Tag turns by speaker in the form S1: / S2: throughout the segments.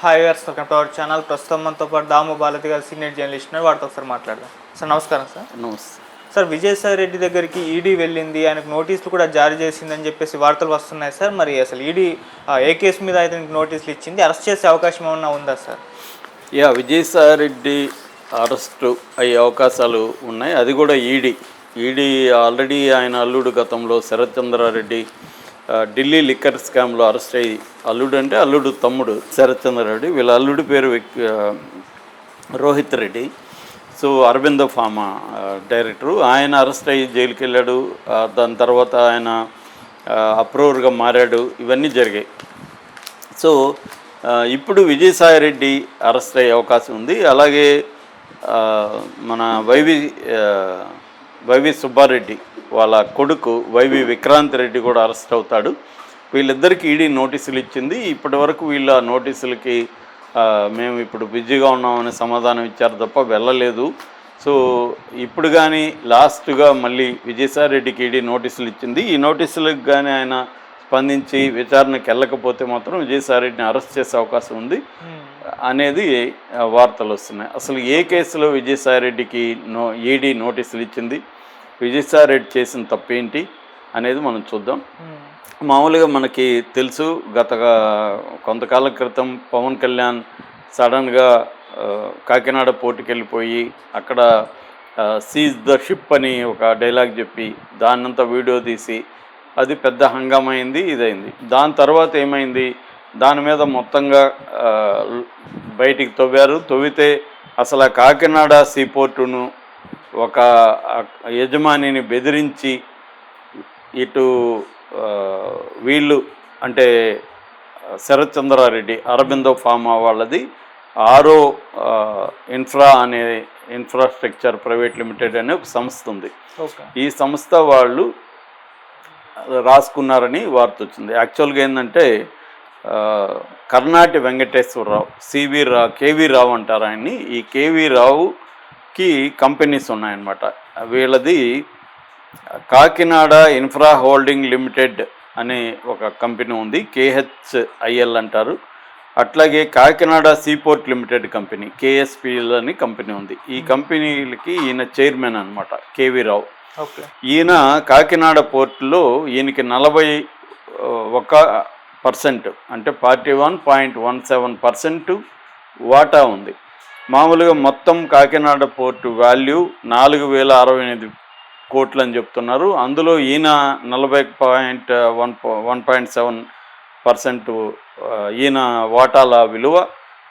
S1: Hi గారు welcome to our channel. ప్రస్తుతం మనతో పాటు దాము బాలతి గారు సీనియర్ జర్నలిస్ట్ ఉన్నారు. వాటితో ఒకసారి మాట్లాడదాం. సార్ నమస్కారం సార్.
S2: నమస్తే.
S1: సార్ విజయసాయి రెడ్డి దగ్గరికి ఈడీ వెళ్ళింది. ఆయనకు నోటీసులు కూడా జారీ చేసిందని చెప్పేసి వార్తలు వస్తున్నాయి సార్. మరి అసలు ఈడీ ఏ కేసు మీద అయితే నోటీసులు ఇచ్చింది? అరెస్ట్ చేసే అవకాశం ఏమన్నా ఉందా సార్?
S2: యా విజయసాయిరెడ్డి అరెస్టు అయ్యే అవకాశాలు ఉన్నాయి. అది కూడా ఈడీ. ఈడీ ఆల్రెడీ ఆయన అల్లుడు గతంలో శరత్ చంద్రారెడ్డి ఆ, ఢిల్లీ లిక్కర్ స్కామ్లో అరెస్ట్ అయ్యి అల్లుడు అంటే అల్లుడు తమ్ముడు శరత్చంద్ర రెడ్డి. వీళ్ళ అల్లుడి పేరు Rohith Reddy. So Aravinda pharma director. ఆయన అరెస్ట్ అయ్యి జైలుకి వెళ్ళాడు దాని తర్వాత ఆయన అప్రూవర్గా మారాడు. ఇవన్నీ జరిగాయి. సో ఇప్పుడు విజయసాయిరెడ్డి అరెస్ట్ అయ్యే అవకాశం ఉంది. అలాగే మన వైవి వైవి సుబ్బారెడ్డి వాళ్ళ కొడుకు వైవి విక్రాంత్ రెడ్డి కూడా అరెస్ట్ అవుతాడు. వీళ్ళిద్దరికీ ఈడీ నోటీసులు ఇచ్చింది. ఇప్పటి వరకు వీళ్ళ నోటీసులకి మేము ఇప్పుడు బిజీగా ఉన్నామని సమాధానం ఇచ్చారు తప్ప వెళ్ళలేదు. సో ఇప్పుడు కానీ లాస్ట్గా మళ్ళీ విజయసాయిరెడ్డికి ఈడీ నోటీసులు ఇచ్చింది. ఈ నోటీసులకు కానీ ఆయన స్పందించి విచారణకు వెళ్ళకపోతే మాత్రం విజయసాయిరెడ్డిని అరెస్ట్ చేసే అవకాశం ఉంది అనేది వార్తలు వస్తున్నాయి. అసలు ఏ కేసులో విజయసాయిరెడ్డికి నో ఈడీ నోటీసులు ఇచ్చింది? విజయసాయిరెడ్డి చేసిన తప్పేంటి అనేది మనం చూద్దాం. మామూలుగా మనకి తెలుసు గత కొంతకాలం క్రితం పవన్ కళ్యాణ్ సడన్గా కాకినాడ పోటీకి వెళ్ళిపోయి అక్కడ సీజ్ ద షిప్ అని ఒక డైలాగ్ చెప్పి దాన్నంతా వీడియో తీసి అది పెద్ద హంగామైంది అయింది ఇదైంది. దాని తర్వాత ఏమైంది? దాని మీద మొత్తంగా బయటికి తవ్వారు. తవ్వితే అసలు ఆ కాకినాడ సీపోర్టును ఒక యజమానిని బెదిరించి ఇటు వీళ్ళు అంటే శరత్ చంద్రారెడ్డి అరబిందో ఫార్మా వాళ్ళది ఆరో ఇన్ఫ్రా అనే ఇన్ఫ్రాస్ట్రక్చర్ ప్రైవేట్ లిమిటెడ్ అనే ఒక సంస్థ ఉంది. ఈ సంస్థ వాళ్ళు రాసుకున్నారని వార్త వచ్చింది. యాక్చువల్గా ఏంటంటే కర్ణాటి వెంకటేశ్వరరావు సివి రా కేవీ రావు అంటారు ఆయన్ని. ఈ కేవీ రావుకి కంపెనీస్ ఉన్నాయన్నమాట. వీళ్ళది కాకినాడ ఇన్ఫ్రా హోల్డింగ్ లిమిటెడ్ అనే ఒక కంపెనీ ఉంది కేహెచ్ఐఎల్ అంటారు. అట్లాగే Kakinada seaport limited company KSPL అని కంపెనీ ఉంది. ఈ కంపెనీలకి ఈయన చైర్మన్ అనమాట కేవీ రావు.
S1: ఓకే.
S2: ఈయన కాకినాడ పోర్టులో ఈయనకి నలభై ఒక పర్సెంట్ అంటే forty one point one seven percent వాటా ఉంది. మామూలుగా మొత్తం కాకినాడ పోర్టు వాల్యూ నాలుగు వేల అరవై ఎనిమిది కోట్లు అని చెప్తున్నారు. అందులో ఈయన నలభై point one one point seven percent ఈయన వాటాల విలువ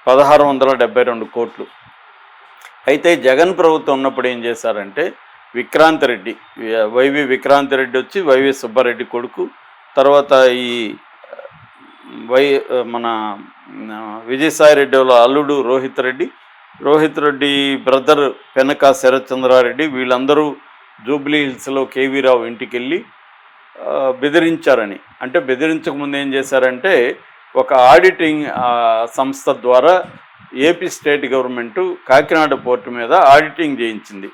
S2: పదహారు వందల డెబ్బై రెండు కోట్లు. అయితే జగన్ ప్రభుత్వం ఉన్నప్పుడు ఏం చేశారంటే విక్రాంత్ రెడ్డి వైవి విక్రాంత్ రెడ్డి వచ్చి వైవి సుబ్బారెడ్డి కొడుకు తర్వాత ఈ వై మన విజయసాయి రెడ్డి వాళ్ళ అల్లుడు రోహిత్ రెడ్డి రోహిత్ రెడ్డి బ్రదర్ పెనక శరత్ చంద్రారెడ్డి వీళ్ళందరూ జూబ్లీ హిల్స్లో కేవీ రావు ఇంటికి వెళ్ళి బెదిరించారని. అంటే బెదిరించక ముందు ఏం చేశారంటే ఒక ఆడిటింగ్ సంస్థ ద్వారా AP state government Kakinada port మీద ఆడిటింగ్ చేయించింది.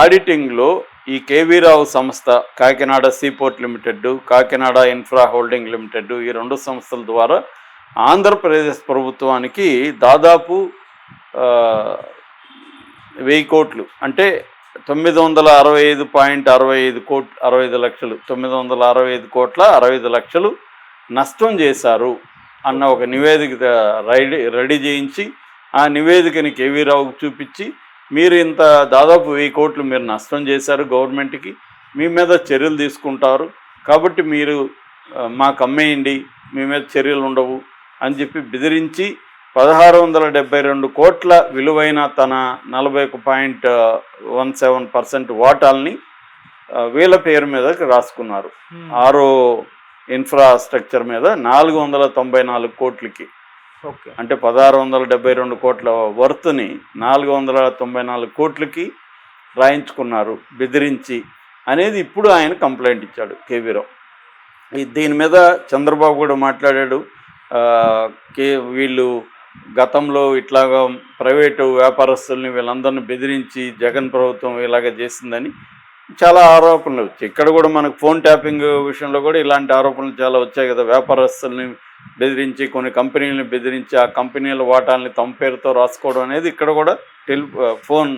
S2: ఆడిటింగ్లో ఈ కేవీ రావు సంస్థ Kakinada seaport limited Kakinada infra holding limited ఈ రెండు సంస్థల ద్వారా ఆంధ్రప్రదేశ్ ప్రభుత్వానికి దాదాపు వెయ్యి కోట్లు. అంటే తొమ్మిది వందల అరవై ఐదు పాయింట్ అరవై ఐదు కోట్ అరవై ఐదు లక్షలు. తొమ్మిది వందల అరవై ఐదు కోట్ల అరవై ఐదు లక్షలు నష్టం చేశారు అన్న ఒక నివేదిక రెడీ రెడీ చేయించి ఆ నివేదికని కేవీ రావుకు చూపించి మీరు ఇంత దాదాపు వెయ్యి కోట్లు మీరు నష్టం చేశారు గవర్నమెంట్కి మీ మీద చర్యలు తీసుకుంటారు. కాబట్టి మీరు మాకు అమ్మేయండి మీ మీద చర్యలు ఉండవు అని చెప్పి బెదిరించి పదహారు వందల డెబ్బై రెండు కోట్ల విలువైన తన నలభై ఒక పాయింట్ వన్ సెవెన్ పర్సెంట్ వాటాల్ని వీళ్ళ పేరు మీద రాసుకున్నారు. ఆరో ఇన్ఫ్రాస్ట్రక్చర్ మీద నాలుగు వందల తొంభై నాలుగు కోట్లకి.
S1: ఓకే.
S2: అంటే పదహారు వందల డెబ్బై రెండు కోట్ల వర్త్ని నాలుగు వందల తొంభై నాలుగు కోట్లకి రాయించుకున్నారు బెదిరించి అనేది ఇప్పుడు ఆయన కంప్లైంట్ ఇచ్చాడు కేవీరావు. దీని మీద చంద్రబాబు కూడా మాట్లాడాడు. కే వీళ్ళు గతంలో ఇట్లాగా ప్రైవేటు వ్యాపారస్తుల్ని వీళ్ళందరిని బెదిరించి జగన్ ప్రభుత్వం ఇలాగ చేసిందని చాలా ఆరోపణలు వచ్చాయి. ఇక్కడ కూడా మనకు ఫోన్ ట్యాపింగ్ విషయంలో కూడా ఇలాంటి ఆరోపణలు చాలా వచ్చాయి కదా. వ్యాపారస్తుల్ని బెదిరించి కొన్ని కంపెనీలను బెదిరించి ఆ కంపెనీల వాటాలని తమ పేరుతో రాసుకోవడం అనేది ఇక్కడ కూడా టెలి ఫోన్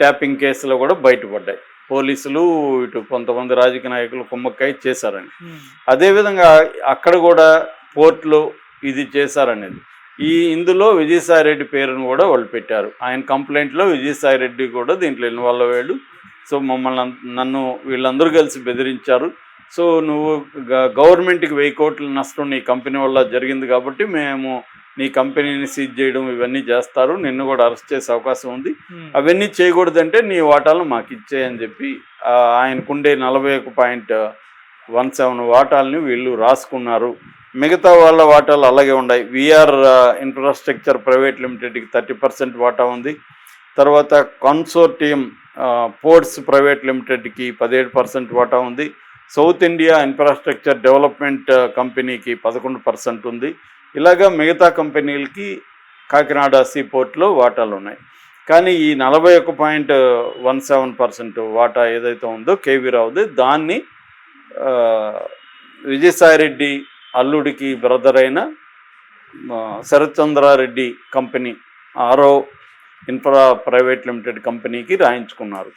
S2: ట్యాపింగ్ కేసులో కూడా బయటపడ్డాయి. పోలీసులు ఇటు కొంతమంది రాజకీయ నాయకులు కుమ్మక్కై చేశారని. అదేవిధంగా అక్కడ కూడా పోర్టులో ఇది చేశారనేది. ఈ ఇందులో విజయసాయిరెడ్డి పేరును కూడా వాళ్ళు పెట్టారు. ఆయన కంప్లైంట్లో విజయసాయిరెడ్డి కూడా దీంట్లో ఇన్వాల్వ్ అయ్యాడు. సో మమ్మల్ని నన్ను వీళ్ళందరూ కలిసి బెదిరించారు. సో నువ్వు గవర్నమెంట్కి వెయ్యి కోట్ల నష్టం నీ కంపెనీ వల్ల జరిగింది కాబట్టి మేము నీ కంపెనీని సీజ్ చేయడం ఇవన్నీ చేస్తారు. నిన్ను కూడా అరెస్ట్ చేసే అవకాశం ఉంది. అవన్నీ చేయకూడదంటే నీ వాటాలను మాకు ఇచ్చేయని చెప్పి ఆయనకుండే నలభై ఒక పాయింట్ వన్ సెవెన్ వాటాలని వీళ్ళు రాసుకున్నారు. మిగతా వాళ్ళ వాటాలు అలాగే ఉన్నాయి. విఆర్ ఇన్ఫ్రాస్ట్రక్చర్ ప్రైవేట్ లిమిటెడ్కి థర్టీ పర్సెంట్ వాటా ఉంది. తర్వాత కన్సోర్టియం పోర్ట్స్ ప్రైవేట్ లిమిటెడ్కి పదిహేడు పర్సెంట్ వాటా ఉంది. సౌత్ ఇండియా ఇన్ఫ్రాస్ట్రక్చర్ డెవలప్మెంట్ కంపెనీకి పదకొండు పర్సెంట్ ఉంది. ఇలాగా మిగతా కంపెనీలకి కాకినాడ సీ పోర్ట్లో వాటాలు ఉన్నాయి. కానీ ఈ నలభై ఒక పాయింట్ వన్ సెవెన్ పర్సెంట్ వాటా ఏదైతే ఉందో కేవీ రావుది దాన్ని uh, విజయసాయిరెడ్డి అల్లుడికి బ్రదర్ అయిన Sarathchandrareddy company Aaro infra private limited కంపెనీకి రాయించుకున్నారు.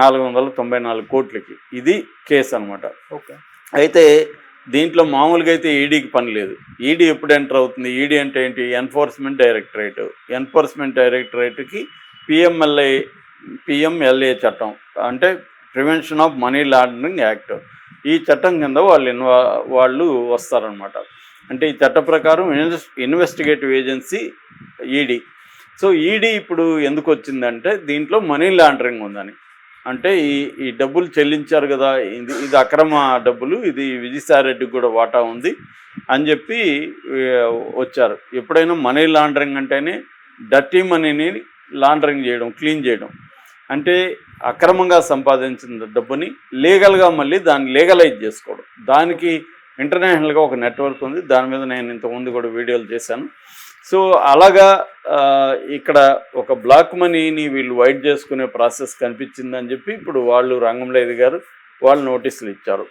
S2: నాలుగు వందల తొంభై నాలుగు కోట్లకి. ఇది కేసు అనమాట
S1: ఓకే.
S2: అయితే దీంట్లో మామూలుగా అయితే ఈడీకి పని లేదు. ఈడీ ఎప్పుడు ఎంటర్ అవుతుంది? ఈడీ అంటే ఏంటి? Enforcement directorate. ఎన్ఫోర్స్మెంట్ డైరెక్టరేట్కి పిఎంఎల్ఏ పిఎంఎల్ఏ చట్టం అంటే prevention of money laundering act. ఈ చట్టం కింద వాళ్ళు ఇన్వా వాళ్ళు వస్తారనమాట అంటే ఈ చట్ట ప్రకారం investigative agency ED. So ED ఇప్పుడు ఎందుకు వచ్చిందంటే దీంట్లో మనీ లాండరింగ్ ఉందని. అంటే ఈ ఈ డబ్బులు చెల్లించారు కదా ఇది ఇది అక్రమ డబ్బులు ఇది విజయసాయిరెడ్డికి కూడా వాటా ఉంది అని చెప్పి వచ్చారు. ఎప్పుడైనా మనీ లాండరింగ్ అంటేనే డర్టీ మనీని లాండరింగ్ చేయడం క్లీన్ చేయడం. అంటే అక్రమంగా సంపాదించిన డబ్బుని లీగల్గా మళ్ళీ దాన్ని లీగలైజ్ చేసుకోవడం. దానికి ఇంటర్నేషనల్గా ఒక నెట్వర్క్ ఉంది. దాని మీద నేను ఇంతకుముందు కూడా వీడియోలు చేశాను. సో అలాగా ఇక్కడ ఒక బ్లాక్ మనీని వీళ్ళు వైట్ చేసుకునే ప్రాసెస్ కనిపించిందని చెప్పి ఇప్పుడు వాళ్ళు రంగంలో ఎదిగారు వాళ్ళు నోటీసులు ఇచ్చారు.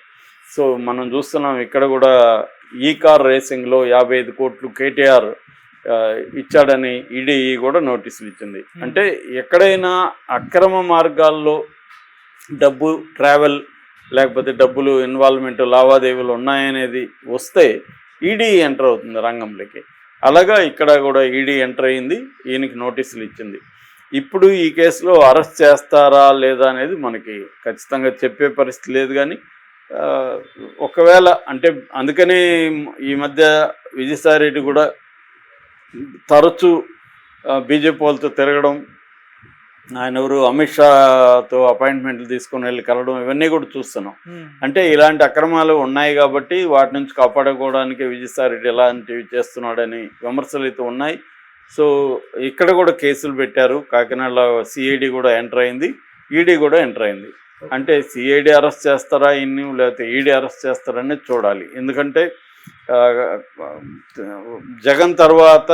S2: సో మనం చూస్తున్నాం ఇక్కడ కూడా ఈ కార్ రేసింగ్లో యాభై ఐదు కోట్లు కేటీఆర్ ఇచ్చాడని ఈడీ కూడా నోటీసులు ఇచ్చింది. అంటే ఎక్కడైనా అక్రమ మార్గాల్లో డబ్బు ట్రావెల్ లేకపోతే డబ్బులు ఇన్వాల్వ్మెంట్ లావాదేవీలు ఉన్నాయనేది వస్తే ఈడీ ఎంటర్ అవుతుంది రంగంలోకి. అలాగా ఇక్కడ కూడా ఈడీ ఎంటర్ అయింది ఈయనకి నోటీసులు ఇచ్చింది. ఇప్పుడు ఈ కేసులో అరెస్ట్ చేస్తారా లేదా అనేది మనకి ఖచ్చితంగా చెప్పే పరిస్థితి లేదు కానీ ఒకవేళ అంటే అందుకనే ఈ మధ్య విజయసాయిరెడ్డి కూడా తరచూ బీజేపీ వాళ్ళతో తిరగడం ఆయన ఎవరు అమిత్ షాతో అపాయింట్మెంట్లు తీసుకొని వెళ్ళి కలవడం ఇవన్నీ కూడా చూస్తున్నాం. అంటే ఇలాంటి అక్రమాలు ఉన్నాయి కాబట్టి వాటి నుంచి కాపాడుకోవడానికి విజయసాయిరెడ్డి ఎలాంటివి చేస్తున్నాడని విమర్శలు అయితే ఉన్నాయి. సో ఇక్కడ కూడా కేసులు పెట్టారు. కాకినాడలో సిఐడి కూడా ఎంటర్ అయింది. ఈడీ కూడా ఎంటర్ అయింది. అంటే సిఐడి అరెస్ట్ చేస్తారా ఇన్ని లేకపోతే ఈడీ అరెస్ట్ చేస్తారనేది చూడాలి. ఎందుకంటే జగన్ తర్వాత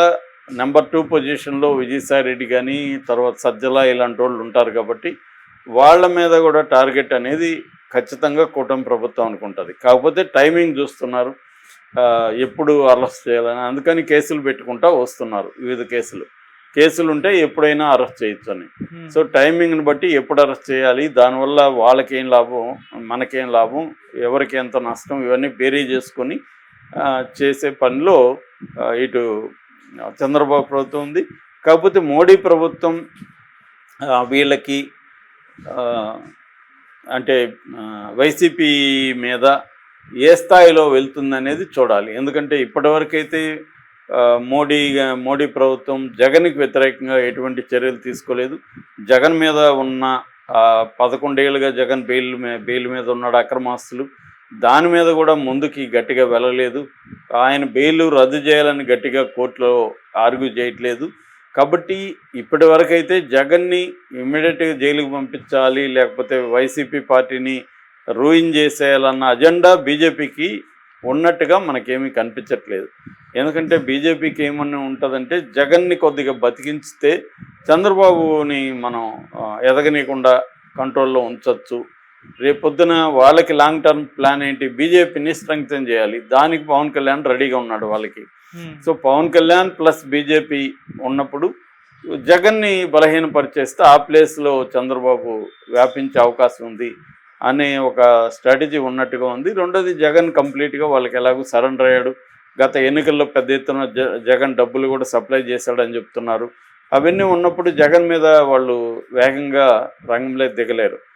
S2: నెంబర్ టూ పొజిషన్లో విజయసాయి రెడ్డి కానీ తర్వాత సజ్జల ఇలాంటి వాళ్ళు ఉంటారు కాబట్టి వాళ్ళ మీద కూడా టార్గెట్ అనేది ఖచ్చితంగా కూటమి ప్రభుత్వం అనుకుంటుంది. కాకపోతే టైమింగ్ చూస్తున్నారు. ఎప్పుడు అరెస్ట్ చేయాలని అందుకని కేసులు పెట్టుకుంటా వస్తున్నారు వివిధ కేసులు. కేసులు ఉంటే ఎప్పుడైనా అరెస్ట్ చేయొచ్చు అని. సో టైమింగ్ని బట్టి ఎప్పుడు అరెస్ట్ చేయాలి దానివల్ల వాళ్ళకేం లాభం మనకేం లాభం ఎవరికి ఎంత నష్టం ఇవన్నీ బేరీ చేసుకొని చేసే పనిలో ఇటు చంద్రబాబు ప్రభుత్వం ఉంది. కాకపోతే మోడీ ప్రభుత్వం వీళ్ళకి అంటే వైసీపీ మీద ఏ స్థాయిలో వెళ్తుందనేది చూడాలి. ఎందుకంటే ఇప్పటివరకైతే మోడీ మోడీ ప్రభుత్వం జగన్కి వ్యతిరేకంగా ఎటువంటి చర్యలు తీసుకోలేదు. జగన్ మీద ఉన్న పదకొండేళ్ళుగా జగన్ బెయిల్ బెయిల్ మీద ఉన్నాడు అక్రమాస్తులు. దాని మీద కూడా ముందుకి గట్టిగా వెళ్ళలేదు. ఆయన బెయిల్ రద్దు చేయాలని గట్టిగా కోర్టులో ఆర్గ్యూ చేయట్లేదు. కాబట్టి ఇప్పటి వరకైతే జగన్ని ఇమ్మీడియట్గా జైలుకి పంపించాలి లేకపోతే వైసీపీ పార్టీని రూయిన్ చేసేయాలన్న అజెండా బీజేపీకి ఉన్నట్టుగా మనకేమీ కనిపించట్లేదు. ఎందుకంటే బీజేపీకి ఏమన్నా ఉంటుందంటే జగన్ని కొద్దిగా బతికించితే చంద్రబాబుని మనం ఎదగనీయకుండా కంట్రోల్లో ఉంచవచ్చు రేపొద్దున వాళ్ళకి లాంగ్ టర్మ్ ప్లాన్ ఏంటి? బీజేపీని స్ట్రెంగ్తన్ చేయాలి. దానికి పవన్ కళ్యాణ్ రెడీగా ఉన్నాడు వాళ్ళకి.
S1: ఉమ్.
S2: So Pawan Kalyan plus BJP ఉన్నప్పుడు జగన్ని బలహీనపరిచేస్తే ఆ ప్లేస్లో చంద్రబాబు వ్యాపించే అవకాశం ఉంది అనే ఒక స్ట్రాటజీ ఉన్నట్టుగా ఉంది. రెండోది జగన్ కంప్లీట్గా వాళ్ళకి ఎలాగో సరెండర్ అయ్యాడు. గత ఎన్నికల్లో పెద్ద ఎత్తున జ జగన్ డబ్బులు కూడా సప్లై చేశాడని చెప్తున్నారు. అవన్నీ ఉన్నప్పుడు జగన్ మీద వాళ్ళు వేగంగా రంగంలో దిగలేరు.